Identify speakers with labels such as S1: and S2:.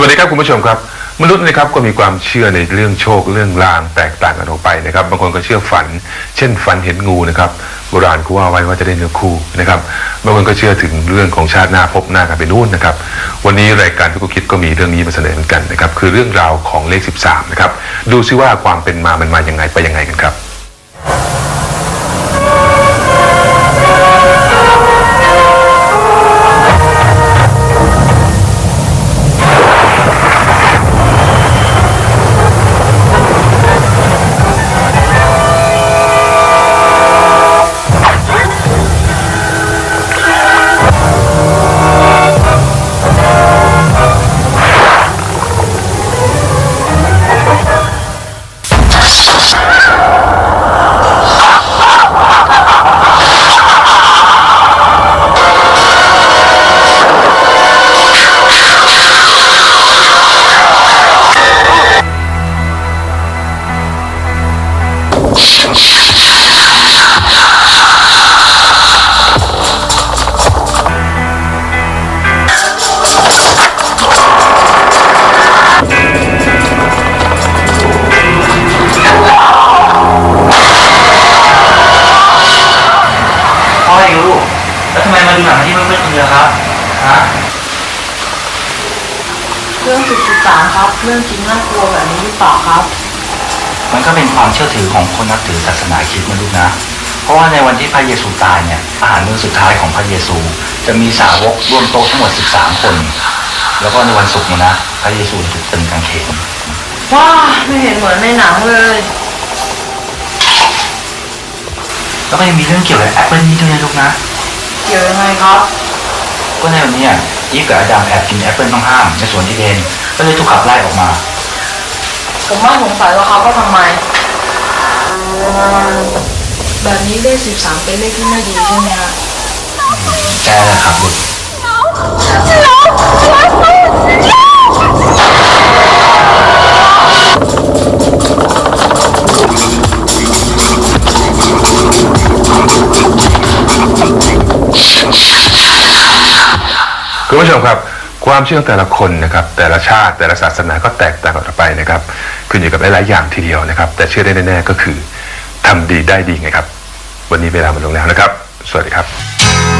S1: วัสดีครับคุณผู้ชมครับ มนุษย์นะครับก็มีความเชื่อในเรื่องโชคเรื่องลางแตกต่างกันออกไปนะครับ บางคนก็เชื่อฝัน เช่นฝันเห็นงูนะครับโบราณเขาว่าไว้ว่าจะได้เนื้อคู่นะครับบางคนก็เชื่อถึงเรื่องของชาติหน้าพบหน้ากันไปนู่นนะครับ วันนี้รายการทุกคิดก็มีเรื่องนี้มาเสนอเหมือนกันนะครับคือเรื่องราวของเลข 13นะครับดูซิว่าความเป็นมามันมาอย่างไงไปยังไงกันครับ
S2: พ่ออยู่แล้วทำไมมาดูหนังที่มืดๆคนเดียวครับฮะ
S3: เรื่องจุดสิบสามครับ เรื่องจริงน่ากลัวแบบนี้หรือเปล่าครับ
S2: มันก็เป็นความเชื่อถือของคนนับถือศาสนาคริสต์นะลูกนะ เพราะว่าในวันที่พระเยซูตายเนี่ยอาหารมื้อสุดท้ายของพระเยซู จะมีสาวกร่วมโต๊ะทั้งหมด 13 คน แล้วก็ในวันศุกร์เนี่ยนะพระเยซูถูกตึงกางเขน
S3: ว้าไม่เห็นเหมือนในหนังเลย
S2: แล้วก็ยังมีเรื่องเกี่ยวกับแอปเปิลนี้ด้วยนะลูกนะ
S3: เกี่ยวยังไงครับ
S2: ก็ในวันเนี้ยอีฟกับอาดัมแอบกินแอปเปิลต้องห้ามในสวนที่เดนก็เลยถูกขับไล่ออกมา
S3: ผมว่าสงสัยว่าเขาก็ทำไม แบบนี้เลขสิบสามเป็นเลขที่ไม่ดีใช่ไหมฮะ
S2: แกแหละครับลูก
S1: คุณผู้ชมครับ ความเชื่อของแต่ละคนนะครับ แต่ละชาติแต่ละศาสนาก็แตกต่างกันออกไปนะครับขึ้นอยู่กับหลายๆอย่างทีเดียวนะครับ แต่เชื่อได้แน่ๆก็คือทำดีได้ดีไงครับ วันนี้เวลาหมดลงแล้วนะครับ สวัสดีครับ